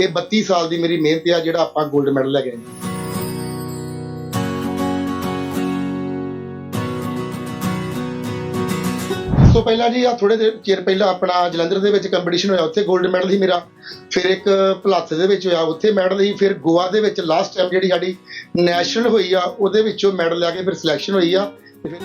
ਇਹ 32 ਸਾਲ ਦੀ ਮੇਰੀ ਮਿਹਨਤ ਆ ਜਿਹੜਾ ਆਪਾਂ 골ਡ ਮੈਡਲ ਲੈ ਗਏ ਇਸ ਤੋਂ ਪਹਿਲਾਂ ਜੀ ਆ ਥੋੜੇ ਦੇ ਚਿਰ ਪਹਿਲਾਂ ਆਪਣਾ ਜਲੰਧਰ ਦੇ ਵਿੱਚ ਕੰਪੀਟੀਸ਼ਨ ਹੋਇਆ, ਉੱਥੇ 골ਡ ਮੈਡਲ ਸੀ ਮੇਰਾ। ਫਿਰ ਇੱਕ ਭਲਾਤ ਦੇ ਵਿੱਚ ਹੋਇਆ, ਉੱਥੇ ਮੈਡਲ ਸੀ। ਫਿਰ ਗੋਆ ਦੇ ਵਿੱਚ ਲਾਸਟ ਟਾਈਮ ਜਿਹੜੀ ਸਾਡੀ ਨੈਸ਼ਨਲ ਹੋਈ ਆ, ਉਹਦੇ ਵਿੱਚੋਂ ਮੈਡਲ ਲੈ ਕੇ ਫਿਰ ਸਿਲੈਕਸ਼ਨ ਹੋਈ ਆ। ਤੇ ਫਿਰ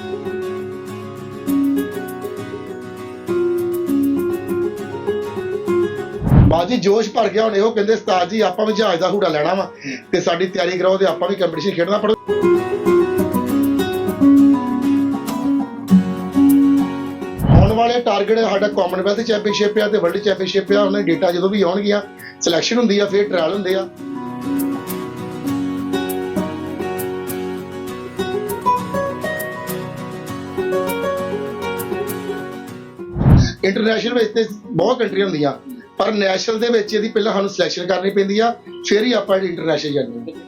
ਬਾਜੀ ਜੋਸ਼ ਭਰ ਗਿਆ, ਹੁਣ ਇਹੋ ਕਹਿੰਦੇ, ਉਸਤਾਦ ਜੀ, ਆਪਾਂ ਵੀ ਜਹਾਜ਼ ਦਾ ਹੂੜਾ ਲੈਣਾ ਵਾ ਤੇ ਸਾਡੀ ਤਿਆਰੀ ਕਰਾਓ ਤੇ ਆਪਾਂ ਵੀ ਕੰਪੀਟੀਸ਼ਨ ਖੇਡਣਾ ਪਰ ਆਉਣ ਵਾਲੇ ਟਾਰਗੇਟ ਸਾਡਾ ਕਾਮਨਵੈਲਥ ਚੈਂਪੀਅਨਸ਼ਿਪ ਆ ਤੇ ਵਰਲਡ ਚੈਂਪੀਅਨਸ਼ਿਪ ਆ, ਉਹਨਾਂ ਦੇ ਡੇਟਾ ਜਦੋਂ ਵੀ ਆਉਣਗੀਆਂ ਸਿਲੈਕਸ਼ਨ ਹੁੰਦੀ ਆ, ਫਿਰ ਟ੍ਰਾਇਲ ਹੁੰਦੇ ਆ। ਇੰਟਰਨੈਸ਼ਨਲ ਵਿੱਚ ਤੇ ਬਹੁਤ ਕੰਟਰੀਆਂ ਹੁੰਦੀਆਂ। ਪਰ ਨੈਸ਼ਨਲ ਦੇ ਵਿੱਚ ਇਹਦੀ ਪਹਿਲਾਂ ਸਾਨੂੰ ਸਿਲੈਕਸ਼ਨ ਕਰਨੀ ਪੈਂਦੀ ਆ, ਫਿਰ ਹੀ ਆਪਾਂ ਇੰਟਰਨੈਸ਼ਨਲ ਜਾਂਦੇ ਹਾਂ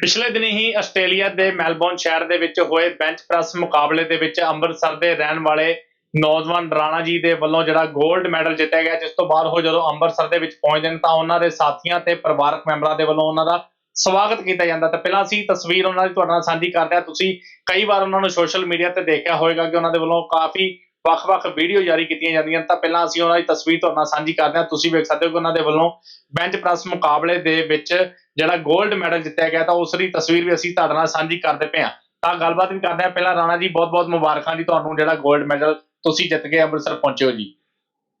ਪਿਛਲੇ ਦਿਨੀ ਹੀ ਆਸਟ੍ਰੇਲੀਆ ਦੇ ਮੈਲਬੌਰਨ ਸ਼ਹਿਰ ਦੇ ਵਿੱਚ ਹੋਏ ਬੈਂਚ ਪ੍ਰੈਸ ਮੁਕਾਬਲੇ ਦੇ ਵਿੱਚ ਅੰਮ੍ਰਿਤਸਰ ਦੇ ਰਹਿਣ ਵਾਲੇ ਨੌਜਵਾਨ ਰਾਣਾ ਜੀ ਦੇ ਵੱਲੋਂ ਜਿਹੜਾ 골ਡ ਮੈਡਲ ਜਿੱਤਿਆ ਗਿਆ, ਜਿਸ ਤੋਂ ਬਾਅਦ ਉਹ ਜਦੋਂ ਅੰਮ੍ਰਿਤਸਰ ਦੇ ਵਿੱਚ ਪਹੁੰਚਦੇ ਨੇ ਤਾਂ ਉਹਨਾਂ ਦੇ ਸਾਥੀਆਂ ਤੇ ਪਰਿਵਾਰਕ ਮੈਂਬਰਾਂ ਦੇ ਵੱਲੋਂ ਉਹਨਾਂ ਦਾ ਸਵਾਗਤ ਕੀਤਾ ਜਾਂਦਾ ਤਾਂ ਪਹਿਲਾਂ ਅਸੀਂ ਤਸਵੀਰ ਉਹਨਾਂ ਦੀ ਤੁਹਾਡੇ ਨਾਲ ਸਾਂਝੀ ਕਰਦੇ ਹਾਂ। ਤੁਸੀਂ ਕਈ ਵਾਰ ਉਹਨਾਂ ਨੂੰ ਸੋਸ਼ਲ ਮੀਡੀਆ ਤੇ ਦੇਖਿਆ ਹੋਵੇਗਾ ਕਿ ਉਹਨਾਂ ਦੇ ਵੱਲੋਂ ਕਾਫੀ ਵੱਖ-ਵੱਖ ਵੀਡੀਓ ਜਾਰੀ ਕੀਤੀਆਂ ਜਾਂਦੀਆਂ ਤਾਂ ਪਹਿਲਾਂ ਅਸੀਂ ਉਹਨਾਂ ਦੀ ਤਸਵੀਰ ਤੁਹਾਡੇ ਨਾਲ ਸਾਂਝੀ ਕਰਦੇ ਹਾਂ। ਤੁਸੀਂ ਵੇਖ ਸਕਦੇ ਹੋ ਕਿ ਉਹਨਾਂ ਦੇ ਵੱਲੋਂ ਬੈਂਚ ਪ੍ਰੈਸ ਮੁਕਾਬਲੇ ਦੇ ਵਿੱਚ ਜਿਹੜਾ 골ਡ ਮੈਡਲ ਜਿੱਤਿਆ ਗਿਆ ਤਾਂ ਉਸ ਦੀ ਤਸਵੀਰ ਵੀ ਅਸੀਂ ਤੁਹਾਡੇ ਨਾਲ ਸਾਂਝੀ ਕਰਦੇ ਪਏ ਹਾਂ। ਤਾਂ ਗੱਲਬਾਤ ਵੀ ਕਰਦੇ ਹਾਂ। ਪਹਿਲਾਂ ਰਾਣਾ ਜੀ, ਬਹੁਤ-ਬਹੁਤ ਮੁਬਾਰਕਾਂ ਜੀ ਤੁਹਾਨੂੰ ਜਿਹੜਾ 골ਡ ਮੈਡਲ ਤੁਸੀਂ ਜਿੱਤ ਕੇ ਅੰਮ੍ਰਿਤਸਰ ਪਹੁੰਚੇ ਹੋ ਜੀ।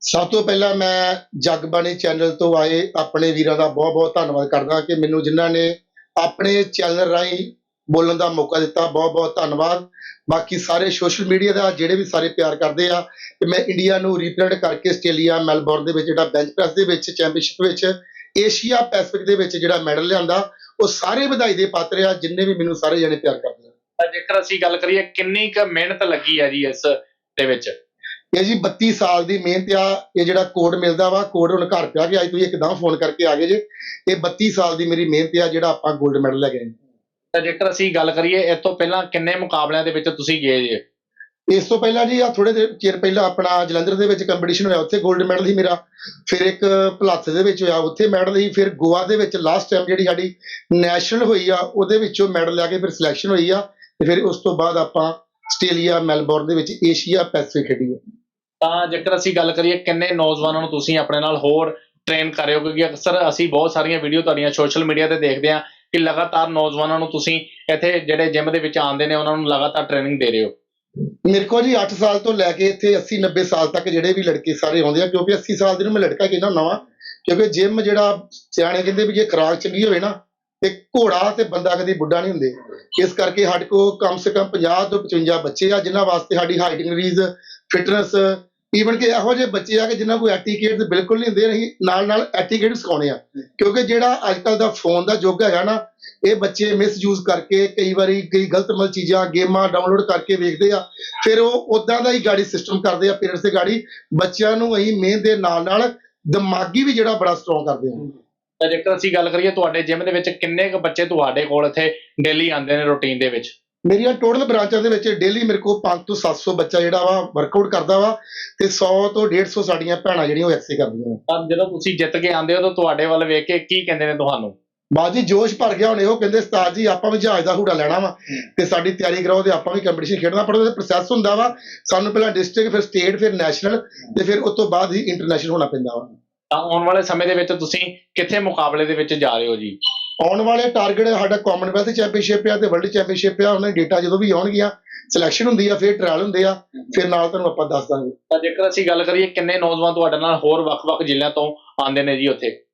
ਸਭ ਤੋਂ ਪਹਿਲਾਂ ਮੈਂ ਜਗਬਾਣੀ ਚੈਨਲ ਤੋਂ ਆਏ ਆਪਣੇ ਵੀਰਾਂ ਦਾ ਬਹੁਤ-ਬਹੁਤ ਧੰਨਵਾਦ ਕਰਦਾ ਕਿ ਮੈਨੂੰ ਜਿਨ੍ਹਾਂ ਨੇ ਆਪਣੇ ਚੈਨਲ ਰਾਹੀਂ ਬੋਲਣ ਦਾ ਮੌਕਾ ਦਿੱਤਾ ਬਹੁਤ-ਬਹੁਤ ਧੰਨਵਾਦ। ਬਾਕੀ ਸਾਰੇ ਸੋਸ਼ਲ ਮੀਡੀਆ ਦਾ ਜਿਹੜੇ ਵੀ ਸਾਰੇ ਪਿਆਰ ਕਰਦੇ ਆ, ਤੇ ਮੈਂ ਇੰਡੀਆ ਨੂੰ ਰਿਪਰੈਜ਼ੈਂਟ ਕਰਕੇ ਆਸਟ੍ਰੇਲੀਆ, ਮੈਲਬੌਰਨ ਦੇ ਵਿੱਚ ਜਿਹੜਾ ਬੈਂਚ ਪ੍ਰੈਸ ਦੇ ਵਿੱਚ, ਚੈਂਪੀਅਨਸ਼ਿਪ ਵਿੱਚ, ਏਸ਼ੀਆ ਪੈਸੀਫਿਕ ਦੇ ਵਿੱਚ ਜਿਹੜਾ ਮੈਡਲ ਲਿਆਂਦਾ, ਉਹ ਸਾਰੇ ਵਧਾਈ ਦੇ ਪਾਤਰ ਆ, ਜਿੰਨੇ ਵੀ ਮੈਨੂੰ ਸਾਰੇ ਜਣੇ ਪਿਆਰ ਕਰਦੇ ਆ। ਜੇਕਰ ਅਸੀਂ ਗੱਲ ਕਰੀਏ ਕਿੰਨੀ ਕੁ ਮਿਹਨਤ ਲੱਗੀ ਹੈ ਜੀ ਇਸ ਦੇ ਵਿੱਚ? ਇਹ ਜੀ 32 ਸਾਲ ਦੀ ਮਿਹਨਤ ਆ ਇਹ ਜਿਹੜਾ ਕੋਡ ਮਿਲਦਾ ਵਾ ਕੋਡ ਹੁਣ ਘਰ ਪਿਆ ਕਿ ਅੱਜ ਤੁਸੀਂ ਇੱਕਦਮ ਫੋਨ ਕਰਕੇ ਆ ਗਏ ਜੇ। ਇਹ 32 ਸਾਲ ਦੀ ਮੇਰੀ ਮਿਹਨਤ ਆ ਜਿਹੜਾ ਆਪਾਂ 골ਡ ਮੈਡਲ ਲੈ ਗਏ ਤਾਂ ਜੇਕਰ ਅਸੀਂ ਗੱਲ ਕਰੀਏ ਇਸ ਤੋਂ ਪਹਿਲਾਂ ਕਿੰਨੇ ਮੁਕਾਬਲਿਆਂ ਦੇ ਵਿੱਚ ਤੁਸੀਂ ਗਏ ਜੀ? ਇਸ ਤੋਂ ਪਹਿਲਾਂ ਜੀ ਆ ਥੋੜੇ ਚਿਰ ਪਹਿਲਾਂ ਆਪਣਾ ਜਲੰਧਰ ਦੇ ਵਿੱਚ ਕੰਪੀਟੀਸ਼ਨ ਹੋਇਆ ਉੱਥੇ 골ਡ ਮੈਡਲ ਸੀ ਮੇਰਾ। ਫਿਰ ਇੱਕ ਭਲਾਤ ਦੇ ਵਿੱਚ ਹੋਇਆ ਉੱਥੇ ਮੈਡਲ ਸੀ। ਫਿਰ ਗੋਆ ਦੇ ਵਿੱਚ ਲਾਸਟ ਟਾਈਮ ਜਿਹੜੀ ਸਾਡੀ ਨੈਸ਼ਨਲ ਹੋਈ ਆ ਉਹਦੇ ਵਿੱਚੋਂ ਮੈਡਲ ਲੈ ਕੇ ਫਿਰ ਸਿਲੈਕਸ਼ਨ ਹੋਈ ਆ। ਤੇ ਫਿਰ ਉਸ ਤੋਂ ਬਾਅਦ ਆਪਾਂ ਆਸਟ੍ਰੇਲੀਆ ਮੈਲਬੌਰਨ ਦੇ ਵਿੱਚ ਏਸ਼ੀਆ ਪੈਸੀਫਿਕ ਖੇਡੀ ਆ ਤਾਂ ਜੇਕਰ ਅਸੀਂ ਗੱਲ ਕਰੀਏ ਕਿੰਨੇ ਨੌਜਵਾਨਾਂ ਨੂੰ ਤੁਸੀਂ ਆਪਣੇ ਨਾਲ ਹੋਰ ਟ੍ਰੇਨ ਕਰ ਰਹੇ ਹੋ ਕਿਉਂਕਿ ਅਕਸਰ ਅਸੀਂ ਬਹੁਤ ਸਾਰੀਆਂ ਵੀਡੀਓ ਤੁਹਾਡੀਆਂ ਸੋਸ਼ਲ ਮੀਡੀਆ ਤੇ ਦੇਖਦੇ ਹਾਂ ਕਿ ਲਗਾਤਾਰ ਨੌਜਵਾਨਾਂ ਨੂੰ ਤੁਸੀਂ ਇੱਥੇ ਜਿਹੜੇ ਜਿਮ ਦੇ ਵਿੱਚ ਆਉਂਦੇ ਨੇ ਉਹਨਾਂ ਨੂੰ ਲਗਾਤਾਰ ਟ੍ਰੇਨਿੰਗ ਦੇ ਰਹੇ ਹੋ। ਮੇਰੇ ਕੋਲ ਜੀ 8 ਸਾਲ ਤੋਂ ਲੈ ਕੇ ਇੱਥੇ 80 90 ਸਾਲ ਤੱਕ ਜਿਹੜੇ ਵੀ ਲੜਕੇ ਸਾਰੇ ਆਉਂਦੇ ਆ ਕਿਉਂਕਿ 80 ਸਾਲ ਦੇ ਨੂੰ ਮੈਂ ਲੜਕਾ ਕਹਿੰਦਾ ਹੁੰਦਾ ਵਾਂ ਕਿਉਂਕਿ ਜਿਮ ਜਿਹੜਾ ਸਿਆਣੇ ਕਹਿੰਦੇ ਵੀ ਜੇ ਖੁਰਾਕ ਚੰਗੀ ਹੋਵੇ ਨਾ ਤੇ ਘੋੜਾ ਤੇ ਬੰਦਾ ਕਦੀ ਬੁੱਢਾ ਨਹੀਂ ਹੁੰਦੇ। ਇਸ ਕਰਕੇ ਸਾਡੇ ਕੋਲ ਕਮ ਸੇ ਕਮ 50 ਤੋਂ 55 ਬੱਚੇ ਆ, ਜਿਨ੍ਹਾਂ ਵਾਸਤੇ ਸਾਡੀ ਹਾਈਟ ਇੰਕਰੀਜ਼ ਫਿਟਨੈਸ ਈਵਨ ਕਿ ਇਹੋ ਜਿਹੇ ਬੱਚੇ ਆ ਕਿ ਜਿਨ੍ਹਾਂ ਕੋਲ ਐਟੀਕੇਟ ਬਿਲਕੁਲ ਨਹੀਂ ਹੁੰਦੇ ਅਸੀਂ ਨਾਲ ਨਾਲ ਐਟੀਕੇਟ ਸਿਖਾਉਣੇ ਆ। ਕਿਉਂਕਿ ਜਿਹੜਾ ਅੱਜ ਕੱਲ ਦਾ ਫੋਨ ਦਾ ਯੁੱਗ ਹੈਗਾ ਨਾ, ਇਹ ਬੱਚੇ ਮਿਸਯੂਜ਼ ਕਰਕੇ ਕਈ ਵਾਰੀ ਕਈ ਗਲਤ ਮਲ ਚੀਜ਼ਾਂ, ਗੇਮਾਂ ਡਾਊਨਲੋਡ ਕਰਕੇ ਵੇਖਦੇ ਆ, ਫਿਰ ਉਹ ਉਦਾਂ ਦਾ ਹੀ ਗਾੜੀ ਸਿਸਟਮ ਕਰਦੇ ਆ ਪੇਰੈਂਟਸ ਦੇ ਗਾੜੀ। ਬੱਚਿਆਂ ਨੂੰ ਅਸੀਂ ਮਿਹਨਤ ਦੇ ਨਾਲ ਨਾਲ ਦਿਮਾਗੀ ਵੀ ਜਿਹੜਾ ਬੜਾ ਸਟਰੋਂਗ ਕਰਦੇ ਆ। ਤਾਂ ਜੇਕਰ ਅਸੀਂ ਗੱਲ ਕਰੀਏ ਤੁਹਾਡੇ ਜਿਮ ਦੇ ਵਿੱਚ ਕਿੰਨੇ ਕੁ ਬੱਚੇ ਤੁਹਾਡੇ ਕੋਲ ਇੱਥੇ ਡੇਲੀ ਆਉਂਦੇ ਨੇ ਰੁਟੀਨ ਦੇ ਵਿੱਚ? ਮੇਰੀਆਂ ਟੋਟਲ ਬ੍ਰਾਂਚਾਂ ਦੇ ਵਿੱਚ ਡੇਲੀ ਮੇਰੇ ਕੋਲ 5 ਤੋਂ 700 ਬੱਚਾ ਜਿਹੜਾ ਵਾ ਵਰਕਆਊਟ ਕਰਦਾ ਵਾ ਤੇ 100 ਤੋਂ 150 ਸਾਡੀਆਂ ਭੈਣਾਂ ਜਿਹੜੀਆਂ ਉਹ ਐਕਸਰਸਾਈਜ਼ ਕਰਦੀਆਂ ਵਾ ਤਾਂ ਜਦੋਂ ਤੁਸੀਂ ਜਿੱਤ ਕੇ ਆਉਂਦੇ ਹੋ ਤਾਂ ਤੁਹਾਡੇ ਵੱਲ ਵੇਖ ਕੇ ਕੀ ਕਹਿੰਦੇ ਨੇ ਤੁਹਾਨੂੰ? ਬਾਜੀ ਜੋਸ਼ ਭਰ ਗਿਆ ਹੁਣ ਇਹੋ ਕਹਿੰਦੇ ਉਸਤਾਦ ਜੀ ਆਪਾਂ ਵੀ ਜਹਾਜ਼ ਦਾ ਹੂੜਾ ਲੈਣਾ ਵਾ ਤੇ ਸਾਡੀ ਤਿਆਰੀ ਕਰਾਓ ਤੇ ਆਪਾਂ ਵੀ ਕੰਪੀਟੀਸ਼ਨ ਖੇਡਣਾ। ਪਰ ਉਹਦਾ ਪ੍ਰੋਸੈਸ ਹੁੰਦਾ ਵਾ ਸਾਨੂੰ ਪਹਿਲਾਂ ਡਿਸਟ੍ਰਿਕਟ ਫਿਰ ਸਟੇਟ ਫਿਰ ਨੈਸ਼ਨਲ ਤੇ ਫਿਰ ਉਸ ਤੋਂ ਬਾਅਦ ਹੀ ਇੰਟਰਨੈਸ਼ਨਲ ਹੋਣਾ ਪੈਂਦਾ ਵਾ। ਤਾਂ ਆਉਣ ਵਾਲੇ ਸਮੇਂ ਦੇ ਵਿੱਚ ਤੁਸੀਂ ਕਿੱਥੇ ਮੁਕਾਬਲੇ ਦੇ ਵਿੱਚ ਜਾ ਰਹੇ ਹੋ ਜੀ? ਆਉਣ ਵਾਲੇ ਟਾਰਗੇਟ ਸਾਡਾ ਕਾਮਨਵੈਲਥ ਚੈਂਪੀਅਨਸ਼ਿਪ ਆ ਤੇ ਵਰਲਡ ਚੈਂਪੀਅਨਸ਼ਿਪ ਆ ਉਹਨਾਂ ਡੇਟਾ ਜਦੋਂ ਵੀ ਆਉਣਗੀਆਂ ਸਿਲੈਕਸ਼ਨ ਹੁੰਦੀ ਆ ਫਿਰ ਟ੍ਰਾਇਲ ਹੁੰਦੇ ਆ ਫਿਰ ਨਾਲ ਤੁਹਾਨੂੰ ਆਪਾਂ ਦੱਸ ਦਾਂਗੇ। ਤਾਂ ਜੇਕਰ ਅਸੀਂ ਗੱਲ ਕਰੀਏ ਕਿੰਨੇ ਨੌਜਵਾਨ ਤੁਹਾਡੇ ਨਾਲ ਹੋਰ ਵੱਖ-ਵੱਖ ਜ਼ਿਲ੍ਹਿਆਂ ਤੋਂ ਆਉਂਦੇ ਨੇ ਜੀ ਉੱਥੇ?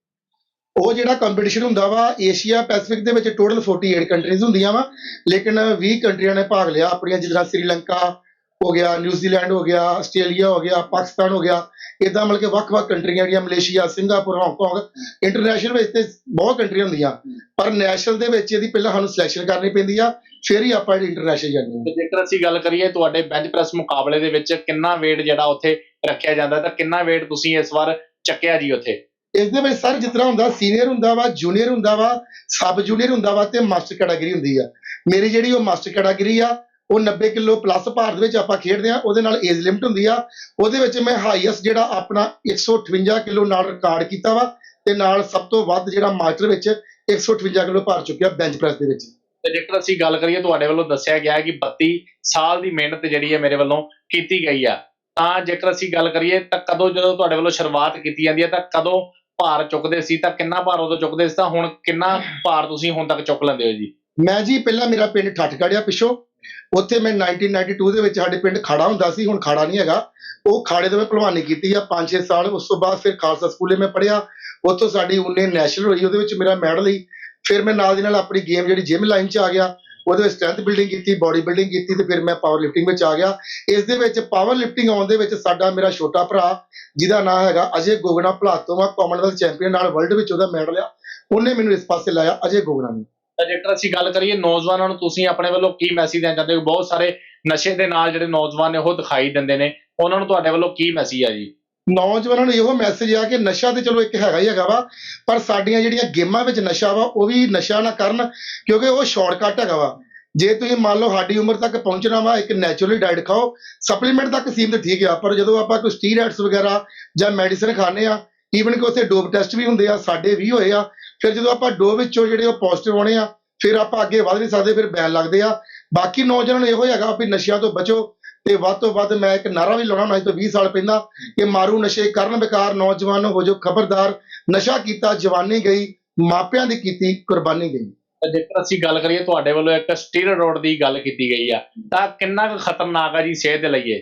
ਉਹ ਜਿਹੜਾ ਕੰਪੀਟੀਸ਼ਨ ਹੁੰਦਾ ਵਾ ਏਸ਼ੀਆ ਪੈਸੀਫਿਕ ਦੇ ਵਿੱਚ ਟੋਟਲ 48 ਕੰਟਰੀਜ਼ ਹੁੰਦੀਆਂ ਵਾ ਲੇਕਿਨ 20 ਕੰਟਰੀਆਂ ਨੇ ਭਾਗ ਲਿਆ ਆਪਣੀਆਂ ਜਿੱਦਾਂ ਸ੍ਰੀਲੰਕਾ ਹੋ ਗਿਆ ਨਿਊਜ਼ੀਲੈਂਡ ਹੋ ਗਿਆ ਆਸਟ੍ਰੇਲੀਆ ਹੋ ਗਿਆ ਪਾਕਿਸਤਾਨ ਹੋ ਗਿਆ ਇਦਾਂ ਮਤਲਬ ਕਿ ਵੱਖ-ਵੱਖ ਕੰਟਰੀਆਂ ਜਿਹੜੀਆਂ ਮਲੇਸ਼ੀਆ ਸਿੰਗਾਪੁਰ ਹਾਂਗਕਾਂਗ ਇੰਟਰਨੈਸ਼ਨਲ ਵਿੱਚ ਤੇ ਬਹੁਤ ਕੰਟਰੀਆਂ ਹੁੰਦੀਆਂ। ਪਰ ਨੈਸ਼ਨਲ ਦੇ ਵਿੱਚ ਇਹਦੀ ਪਹਿਲਾਂ ਸਾਨੂੰ ਸਿਲੈਕਸ਼ਨ ਕਰਨੀ ਪੈਂਦੀ ਆ ਫਿਰ ਹੀ ਆਪਾਂ ਇੰਟਰਨੈਸ਼ਨਲ ਜਾਂਦੇ ਹਾਂ। ਤੇ ਜੇਕਰ ਅਸੀਂ ਗੱਲ ਕਰੀਏ ਤੁਹਾਡੇ ਬੈਂਚ ਪ੍ਰੈਸ ਮੁਕਾਬਲੇ ਦੇ ਵਿੱਚ ਕਿੰਨਾ weight ਜਿਹੜਾ ਉੱਥੇ ਰੱਖਿਆ ਜਾਂਦਾ ਤਾਂ ਕਿੰਨਾ weight ਤੁਸੀਂ ਇਸ ਵਾਰ ਚੱਕਿਆ ਜੀ ਉੱਥੇ? ਇਸ ਦੇ ਵਿੱਚ ਸਰ ਜਿਤਨਾ ਹੁੰਦਾ ਸੀਨੀਅਰ ਹੁੰਦਾ ਵਾ ਜੂਨੀਅਰ ਹੁੰਦਾ ਵਾ ਸਬ ਜੂਨੀਅਰ ਹੁੰਦਾ ਵਾ ਤੇ ਮਾਸਟਰ ਕੈਟਾਗਰੀ ਹੁੰਦੀ ਆ। ਮੇਰੀ ਜਿਹੜੀ ਉਹ ਮਾਸਟਰ ਕੈਟਾਗਰੀ ਆ ਉਹ 90 ਕਿਲੋ ਪਲੱਸ ਭਾਰ ਦੇ ਵਿੱਚ ਆਪਾਂ ਖੇਡਦੇ ਆ ਉਹਦੇ ਨਾਲ ਏਜ ਲਿਮਟ ਹੁੰਦੀ ਆ। ਉਹਦੇ ਵਿੱਚ ਮੈਂ ਹਾਈਐਸਟ ਜਿਹੜਾ ਆਪਣਾ 158 ਕਿਲੋ ਨਾਲ ਰਿਕਾਰਡ ਕੀਤਾ ਵਾ ਤੇ ਨਾਲ ਸਭ ਤੋਂ ਵੱਧ ਜਿਹੜਾ ਮਾਸਟਰ ਵਿੱਚ 158 ਕਿਲੋ ਭਾਰ ਚੁੱਕਿਆ ਬੈਂਚ ਪ੍ਰੈਸ ਦੇ ਵਿੱਚ। ਤੇ ਜੇਕਰ ਅਸੀਂ ਗੱਲ ਕਰੀਏ ਤੁਹਾਡੇ ਵੱਲੋਂ ਦੱਸਿਆ ਗਿਆ ਕਿ 32 ਸਾਲ ਦੀ ਮਿਹਨਤ ਜਿਹੜੀ ਹੈ ਮੇਰੇ ਵੱਲੋਂ ਕੀਤੀ ਗਈ ਆ। ਤਾਂ ਜੇਕਰ ਅਸੀਂ ਗੱਲ ਕਰੀਏ ਤਾਂ ਕਦੋਂ ਜਦੋਂ ਤੁਹਾਡੇ ਵੱਲੋਂ ਸ਼ੁਰੂਆਤ ਕੀਤੀ ਜਾਂਦੀ ਹੈ ਤਾਂ ਕਦੋਂ ਭਾਰ ਚੁੱਕਦੇ ਸੀ ਤਾਂ ਕਿੰਨਾ ਭਾਰ ਉਦੋਂ ਚੁੱਕਦੇ ਸੀ ਤਾਂ ਹੁਣ ਕਿੰਨਾ ਭਾਰ ਤੁਸੀਂ ਹੁਣ ਤੱਕ ਚੁੱਕ ਲੈਂਦੇ ਹੋ ਜੀ? ਮੈਂ ਜੀ ਪਹਿਲਾਂ ਮੇਰਾ ਪਿੰਡ ਠੱਠਗੜ੍ਹ ਆ ਪਿੱਛੋਂ। ਉੱਥੇ ਮੈਂ 1992 ਦੇ ਵਿੱਚ ਸਾਡੇ ਪਿੰਡ ਖਾੜਾ ਹੁੰਦਾ ਸੀ, ਹੁਣ ਖਾੜਾ ਨਹੀਂ ਹੈਗਾ। ਉਹ ਖਾੜੇ ਤੋਂ ਮੈਂ ਭਲਵਾਨੀ ਕੀਤੀ ਆ 5-6 ਸਾਲ, ਉਸ ਤੋਂ ਬਾਅਦ ਫਿਰ ਖਾਲਸਾ ਸਕੂਲੇ ਮੈਂ ਪੜ੍ਹਿਆ। ਉੱਥੋਂ ਸਾਡੀ ਉਨੇ ਨੈਸ਼ਨਲ ਹੋਈ, ਉਹਦੇ ਵਿੱਚ ਮੇਰਾ ਮੈਡਲ ਹੀ ਫਿਰ ਮੈਂ ਨਾਲ ਦੀ ਨਾਲ ਆਪਣੀ ਗੇਮ ਜਿਹੜੀ ਜਿਮ ਲਾਈਨ 'ਚ ਆ ਗਿਆ, ਉਹਦੇ ਵਿੱਚ ਸਟਰੈਂਥ ਬਿਲਡਿੰਗ ਕੀਤੀ ਬਾਡੀ ਬਿਲਡਿੰਗ ਕੀਤੀ ਤੇ ਫਿਰ ਮੈਂ ਪਾਵਰ ਲਿਫਟਿੰਗ ਵਿੱਚ ਆ ਗਿਆ। ਇਸ ਦੇ ਵਿੱਚ ਪਾਵਰ ਲਿਫਟਿੰਗ ਆਉਣ ਦੇ ਵਿੱਚ ਸਾਡਾ ਮੇਰਾ ਛੋਟਾ ਭਰਾ, ਜਿਹਦਾ ਨਾਮ ਹੈਗਾ ਅਜੇ ਗੋਗਨਾ ਭਲਾਤੋਂ ਆ ਕਾਮਨਵੈਲਥ ਚੈਂਪੀਅਨ ਨਾਲ ਵਰਲਡ ਵਿੱਚ ਉਹਦਾ ਮੈਡਲ ਆ, ਉਹਨੇ ਮੈਨੂੰ ਇਸ ਪਾਸੇ ਲਾਇਆ ਅਜੇ ਗੋਗਨਾ ਨੇ। ਤਾਂ ਜੇਕਰ ਅਸੀਂ ਗੱਲ ਕਰੀਏ ਨੌਜਵਾਨਾਂ ਨੂੰ, ਤੁਸੀਂ ਆਪਣੇ ਵੱਲੋਂ ਕੀ ਮੈਸੇਜ ਦੇਣਾ ਚਾਹੁੰਦੇ ਹੋ? ਬਹੁਤ ਸਾਰੇ ਨਸ਼ੇ ਦੇ ਨਾਲ ਜਿਹੜੇ ਨੌਜਵਾਨ ਨੇ, ਉਹ ਦਿਖਾਈ ਦਿੰਦੇ ਨੇ। ਉਹਨਾਂ ਨੂੰ ਤੁਹਾਡੇ ਵੱਲੋਂ ਕੀ ਮੈਸੇਜ ਆ ਜੀ? ਨੌਜਵਾਨਾਂ ਨੂੰ ਇਹੋ ਮੈਸੇਜ ਆ ਕਿ ਨਸ਼ਾ ਤੇ ਚਲੋ ਇੱਕ ਹੈਗਾ ਹੀ ਹੈਗਾ ਵਾ, ਪਰ ਸਾਡੀਆਂ ਜਿਹੜੀਆਂ ਗੇਮਾਂ ਵਿੱਚ ਨਸ਼ਾ ਵਾ, ਉਹ ਵੀ ਨਸ਼ਾ ਨਾ ਕਰਨ, ਕਿਉਂਕਿ ਉਹ ਸ਼ਾਰਟਕਟ ਹੈਗਾ ਵਾ। ਜੇ ਤੁਸੀਂ ਮੰਨ ਲਓ ਸਾਡੀ ਉਮਰ ਤੱਕ ਪਹੁੰਚਣਾ ਵਾ, ਇੱਕ ਨੈਚੁਰਲੀ ਡਾਈਟ ਖਾਓ ਸਪਲੀਮੈਂਟ ਤੱਕ ਸੀਮਤ ਠੀਕ ਆ, ਪਰ ਜਦੋਂ ਆਪਾਂ ਕੋਈ ਸਟੀਰਾਇਡਸ ਵਗੈਰਾ ਜਾਂ ਮੈਡੀਸਿਨ ਖਾਂਦੇ ਆ ਈਵਨ ਕਿ ਉੱਥੇ ਡੋਪ ਟੈਸਟ ਵੀ ਹੁੰਦੇ ਆ, ਸਾਡੇ ਵੀ ਹੋਏ ਆ ਫਿਰ ਜਦੋਂ ਆਪਾਂ ਡੋ ਵਿੱਚੋਂ ਜਿਹੜੇ ਉਹ ਪੋਜ਼ਿਟਿਵ ਆਉਣੇ ਆ, ਫਿਰ ਆਪਾਂ ਅੱਗੇ ਵੱਧ ਨਹੀਂ ਸਕਦੇ, ਫਿਰ ਬੈਨ ਲੱਗਦੇ ਆ। ਬਾਕੀ ਨੌਜਵਾਨਾਂ ਨੂੰ ਇਹੋ ਹੀ ਹੈਗਾ ਵੀ ਨਸ਼ਿਆਂ ਤੋਂ ਬਚੋ ਤੇ ਵੱਧ ਤੋਂ ਵੱਧ ਮੈਂ ਇੱਕ ਨਾਰਾ ਵੀ ਲਾਉਣਾ ਹੁੰਦਾ ਅੱਜ ਤੋਂ 20 ਸਾਲ ਪਹਿਲਾਂ ਕਿ ਮਾਰੂ ਨਸ਼ੇ ਕਰਨ ਬੇਕਾਰ ਨੌਜਵਾਨ ਹੋ ਜੋ ਖਬਰਦਾਰ, ਨਸ਼ਾ ਕੀਤਾ, ਜਵਾਨੀ ਗਈ, ਮਾਪਿਆਂ ਦੀ ਕੀਤੀ, ਕੁਰਬਾਨੀ ਗਈ। ਜੇਕਰ ਅਸੀਂ ਗੱਲ ਕਰੀਏ, ਤੁਹਾਡੇ ਵੱਲੋਂ ਇੱਕ ਸਟੀਰੋਇਡ ਦੀ ਗੱਲ ਕੀਤੀ ਗਈ ਆ, ਤਾਂ ਕਿੰਨਾ ਕੁ ਖਤਰਨਾਕ ਆ ਜੀ ਸਿਹਤ ਦੇ ਲਈ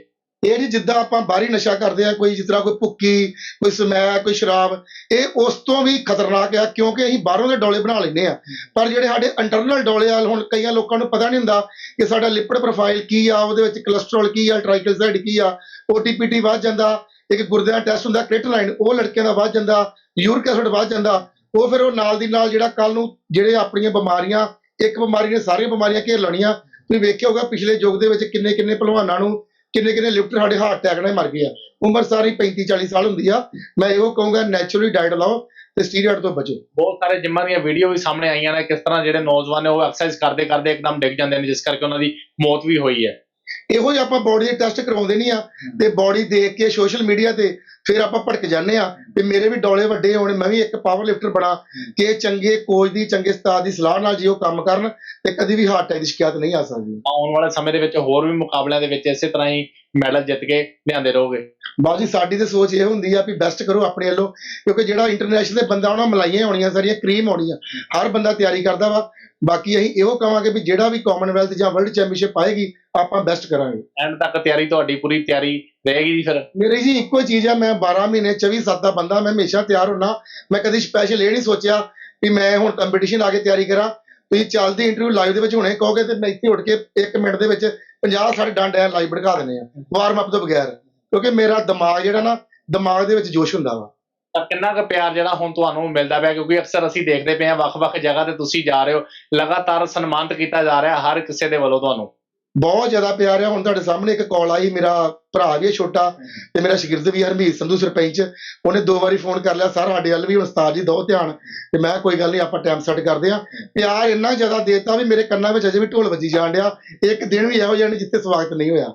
ਇਹ ਨਹੀਂ ਜਿੱਦਾਂ ਆਪਾਂ ਬਾਹਰੀ ਨਸ਼ਾ ਕਰਦੇ ਆ, ਕੋਈ ਜਿਸ ਤਰ੍ਹਾਂ ਕੋਈ ਭੁੱਕੀ, ਕੋਈ ਸਮੈਕ, ਕੋਈ ਸ਼ਰਾਬ, ਇਹ ਉਸ ਤੋਂ ਵੀ ਖਤਰਨਾਕ ਆ, ਕਿਉਂਕਿ ਅਸੀਂ ਬਾਹਰੋਂ ਦੇ ਡੋਲੇ ਬਣਾ ਲੈਂਦੇ ਆ। ਪਰ ਜਿਹੜੇ ਸਾਡੇ ਇੰਟਰਨਲ ਡੋਲੇ ਆ, ਹੁਣ ਕਈਆਂ ਲੋਕਾਂ ਨੂੰ ਪਤਾ ਨਹੀਂ ਹੁੰਦਾ ਕਿ ਸਾਡਾ ਲਿਪਿਡ ਪ੍ਰੋਫਾਈਲ ਕੀ ਆ, ਉਹਦੇ ਵਿੱਚ ਕੋਲੇਸਟ੍ਰੋਲ ਕੀ ਆ ਟ੍ਰਾਈਗਲਿਸਰਾਈਡ ਕੀ ਆ ਓਟੀਪੀਟੀ ਵੱਧ ਜਾਂਦਾ, ਇੱਕ ਗੁਰਦਿਆਂ ਦਾ ਟੈਸਟ ਹੁੰਦਾ ਕ੍ਰਿਟਲਾਈਨ ਉਹ ਲੜਕਿਆਂ ਦਾ ਵੱਧ ਜਾਂਦਾ ਯੂਰਿਕ ਐਸਿਡ ਵੱਧ ਜਾਂਦਾ, ਉਹ ਫਿਰ ਉਹ ਨਾਲ ਦੀ ਨਾਲ ਜਿਹੜਾ ਕੱਲ ਨੂੰ ਜਿਹੜੇ ਆਪਣੀਆਂ ਬਿਮਾਰੀਆਂ, ਇੱਕ ਬਿਮਾਰੀ ਨੇ ਸਾਰੀਆਂ ਬਿਮਾਰੀਆਂ ਘੇਰ ਲੈਣੀਆਂ, ਤੁਸੀਂ ਵੇਖਿਆ ਹੋਗਾ ਪਿਛਲੇ ਯੁੱਗ ਦੇ ਵਿੱਚ ਕਿੰਨੇ ਕਿੰਨੇ ਪਹਿਲਵਾਨਾਂ ਨੂੰ ਕਿੰਨੇ ਕਿੰਨੇ ਲਿਫਟ ਸਾਡੇ ਹਾਰਟ ਅਟੈਕ ਨਾਲ ਮਰ ਗਏ ਆ। ਉਮਰ ਸਾਰੀ 35 40 ਸਾਲ ਹੁੰਦੀ ਆ। ਮੈਂ ਇਹੋ ਕਹੂੰਗਾ ਨੈਚੁਰਲੀ ਡਾਈਟ ਲਾਓ ਤੇ ਸਟੀਰੋਇਡ ਤੋਂ ਬਚੋ। ਬਹੁਤ ਸਾਰੇ ਜਿੰਮਾਂ ਦੀਆਂ ਵੀਡੀਓ ਵੀ ਸਾਹਮਣੇ ਆਈਆਂ ਨੇ ਕਿਸ ਤਰ੍ਹਾਂ ਜਿਹੜੇ ਨੌਜਵਾਨ ਨੇ ਉਹ ਐਕਸਰਸਾਈਜ਼ ਕਰਦੇ ਕਰਦੇ ਇੱਕਦਮ ਡਿੱਗ ਜਾਂਦੇ ਨੇ, ਜਿਸ ਕਰਕੇ ਉਹਨਾਂ ਦੀ ਮੌਤ ਵੀ ਹੋਈ ਹੈ। ਇਹੋ ਜਿਹਾ ਆਪਾਂ ਬੋਡੀ ਦੇ ਟੈਸਟ ਕਰਵਾਉਂਦੇ ਨਹੀਂ ਆ, ਤੇ ਬੋਡੀ ਦੇਖ ਕੇ ਸੋਸ਼ਲ ਮੀਡੀਆ ਤੇ ਫਿਰ ਆਪਾਂ ਭੜਕ ਜਾਂਦੇ ਆ ਤੇ ਮੇਰੇ ਵੀ ਡੋਲੇ ਵੱਡੇ ਹੋਣ, ਮੈਂ ਵੀ ਇੱਕ ਪਾਵਰ ਲਿਫਟਰ ਬਣਾ, ਕਿ ਚੰਗੇ ਕੋਚ ਦੀ, ਚੰਗੇ ਉਸਤਾਦ ਦੀ ਸਲਾਹ ਨਾਲ ਜੇ ਉਹ ਕੰਮ ਕਰਨ, ਤੇ ਕਦੀ ਵੀ ਹਾਰਟ ਅਟੈਕ ਦੀ ਸ਼ਿਕਾਇਤ ਨਹੀਂ ਆ ਸਕਦੀ। ਆਉਣ ਵਾਲੇ ਸਮੇਂ ਦੇ ਵਿੱਚ ਹੋਰ ਵੀ ਮੁਕਾਬਲਿਆਂ ਦੇ ਵਿੱਚ ਇਸੇ ਤਰ੍ਹਾਂ ਹੀ ਮੈਡਲ ਜਿੱਤ ਕੇ ਲਿਆਂਦੇ ਰਹੋਗੇ। ਬਾਜੀ ਸਾਡੀ ਤੇ ਸੋਚ ਇਹ ਹੁੰਦੀ ਆ ਵੀ ਬੈਸਟ ਕਰੋ ਆਪਣੇ ਵੱਲੋਂ ਕਿਉਂਕਿ ਜਿਹੜਾ ਇੰਟਰਨੈਸ਼ਨਲ ਦੇ ਬੰਦਾ ਆਉਣਾ ਮਲਾਈਆਂ ਹੋਣੀਆਂ ਸਾਰੀਆਂ ਕਰੀਮ ਹੋਣੀ ਆ ਹਰ ਬੰਦਾ ਤਿਆਰੀ ਕਰਦਾ ਵਾ। ਬਾਕੀ ਅਸੀਂ ਇਹੋ ਕਹਾਂਗੇ ਵੀ ਜਿਹੜਾ ਵੀ ਕਾਮਨਵੈਲਥ ਜਾਂ ਵਰਲਡ ਚੈਂਪੀਅਨਸ਼ਿਪ ਆਏਗੀ ਆਪਾਂ ਬੈਸਟ ਕਰਾਂਗੇ। ਐਂਡ ਤੱਕ ਤਿਆਰੀ ਤੁਹਾਡੀ ਪੂਰੀ ਤਿਆਰੀ ਰਹੇਗੀ ਜੀ ਫਿਰ? ਮੇਰੀ ਜੀ ਇੱਕੋ ਚੀਜ਼ ਆ ਮੈਂ 12 ਮਹੀਨੇ 24 ਸੱਤ ਦਾ ਬੰਦਾ ਮੈਂ ਹਮੇਸ਼ਾ ਤਿਆਰ ਹੁੰਨਾ। ਮੈਂ ਕਦੀ ਸਪੈਸ਼ਲ ਇਹ ਨਹੀਂ ਸੋਚਿਆ ਵੀ ਮੈਂ ਹੁਣ ਕੰਪੀਟੀਸ਼ਨ ਆ ਕੇ ਤਿਆਰੀ ਕਰਾਂ। ਤੁਸੀਂ ਚੱਲਦੀ ਇੰਟਰਵਿਊ ਲਾਈਵ ਦੇ ਵਿੱਚ ਹੁਣੇ ਕਹੋਗੇ ਤੇ ਮੈਂ ਇੱਥੇ ਉੱਠ ਕੇ 1 ਮਿੰਟ ਦੇ ਵਿੱਚ 50 60 ਡੰਡ ਐ ਲਾਈਵ ਭੜਕਾ ਦਿੰਦੇ ਆ ਵਾਰਮ ਅਪ ਤੋਂ ਬਗੈਰ। ਕਿਉਂਕਿ ਮੇਰਾ ਦਿਮਾਗ ਜਿਹੜਾ ਨਾ ਦਿਮਾਗ ਦੇ ਵਿੱਚ ਜੋਸ਼ ਹੁੰਦਾ ਵਾ। ਤਾਂ ਕਿੰਨਾ ਕੁ ਪਿਆਰ ਜਿਹੜਾ ਹੁਣ ਤੁਹਾਨੂੰ ਮਿਲਦਾ ਪਿਆ ਕਿਉਂਕਿ ਅਕਸਰ ਅਸੀਂ ਦੇਖਦੇ ਪਏ ਹਾਂ ਵੱਖ-ਵੱਖ ਜਗ੍ਹਾ ਤੇ ਤੁਸੀਂ ਜਾ ਰਹੇ ਹੋ ਲਗਾਤਾਰ ਸਨਮਾਨਿਤ ਕੀਤਾ ਜਾ ਰਿਹਾ ਹਰ ਕਿਸੇ ਦੇ ਵੱਲੋਂ ਤੁਹਾਨੂੰ। ਬਹੁਤ ਜ਼ਿਆਦਾ ਪਿਆਰ ਆ। ਹੁਣ ਤੁਹਾਡੇ ਸਾਹਮਣੇ ਇੱਕ ਕਾਲ ਆਈ ਮੇਰਾ ਭਰਾ ਵੀ ਛੋਟਾ ਤੇ ਮੇਰਾ ਸ਼ਾਗਿਰਦ ਵੀ ਹਰਮੀਤ ਸੰਧੂ ਸਰਪੰਚ। ਉਹਨੇ ਦੋ ਵਾਰੀ ਫੋਨ ਕਰ ਲਿਆ ਸਰ ਸਾਡੇ ਵੱਲ ਵੀ ਉਸਤਾਦ ਜੀ ਦੋ ਧਿਆਨ। ਤੇ ਮੈਂ ਕੋਈ ਗੱਲ ਨਹੀਂ ਆਪਾਂ ਟਾਈਮ ਸੈੱਟ ਕਰਦੇ ਆ ਪਿਆਰ ਇੰਨਾ ਜ਼ਿਆਦਾ ਦੇਤਾ ਵੀ ਮੇਰੇ ਕੰਨਾਂ ਵਿੱਚ ਅਜੇ ਵੀ ਢੋਲ ਵੱਜੀ ਜਾਣ ਡਿਆ। ਇੱਕ ਦਿਨ ਵੀ ਇਹੋ ਜਿਹਾ ਨਹੀਂ ਜਿੱਥੇ ਸਵਾਗਤ ਨਹੀਂ ਹੋਇਆ।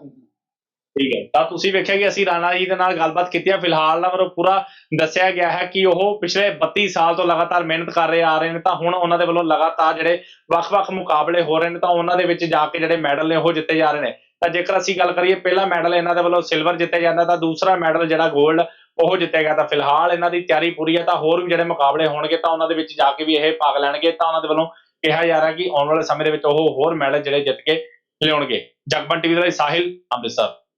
ਠੀਕ ਹੈ। ਤਾਂ ਤੁਸੀਂ ਵੇਖਿਆ ਕਿ ਅਸੀਂ ਰਾਣਾ ਜੀ ਦੇ ਨਾਲ ਗੱਲਬਾਤ ਕੀਤੀ ਹੈ ਫਿਲਹਾਲ ਨਾ ਮਰੋ ਪੂਰਾ ਦੱਸਿਆ ਗਿਆ ਹੈ ਕਿ ਉਹ ਪਿਛਲੇ 32 ਸਾਲ ਤੋਂ ਲਗਾਤਾਰ ਮਿਹਨਤ ਕਰ ਰਹੇ ਆ ਰਹੇ ਨੇ। ਤਾਂ ਹੁਣ ਉਹਨਾਂ ਦੇ ਵੱਲੋਂ ਲਗਾਤਾਰ ਜਿਹੜੇ ਵੱਖ-ਵੱਖ ਮੁਕਾਬਲੇ ਹੋ ਰਹੇ ਨੇ, ਤਾਂ ਉਹਨਾਂ ਦੇ ਵਿੱਚ ਜਾ ਕੇ ਜਿਹੜੇ ਮੈਡਲ ਨੇ ਉਹ ਜਿੱਤੇ ਜਾ ਰਹੇ ਨੇ। ਤਾਂ ਜੇਕਰ ਅਸੀਂ ਗੱਲ ਕਰੀਏ, ਪਹਿਲਾ ਮੈਡਲ ਇਹਨਾਂ ਦੇ ਵੱਲੋਂ ਸਿਲਵਰ ਜਿੱਤਿਆ ਜਾਂਦਾ, ਤਾਂ ਦੂਸਰਾ ਮੈਡਲ ਜਿਹੜਾ 골ਡ ਉਹ ਜਿੱਤਿਆ ਗਿਆ ਤਾਂ ਫਿਲਹਾਲ ਇਹਨਾਂ ਦੀ ਤਿਆਰੀ ਪੂਰੀ ਹੈ, ਤਾਂ ਹੋਰ ਵੀ ਜਿਹੜੇ ਮੁਕਾਬਲੇ ਹੋਣਗੇ, ਤਾਂ ਉਹਨਾਂ ਦੇ ਵਿੱਚ ਜਾ ਕੇ ਵੀ ਇਹ ਭਾਗ ਲੈਣਗੇ। ਤਾਂ ਉਹਨਾਂ ਦੇ ਵੱਲੋਂ ਕਿਹਾ ਜਾ ਰਿਹਾ ਕਿ ਆਉਣ ਵਾਲੇ ਸਮੇਂ ਦੇ ਵਿੱਚ ਉਹ ਹੋਰ ਮੈਡਲ ਜਿਹੜੇ ਜਿੱਤ ਕੇ ਲਿਆਉਣਗੇ। ਜਗਬਨ ਟੀਵੀ ਦੇ ਲਈ ਸਾਹਿਲ ਅੰਮ੍ਰਿਤਸਰ।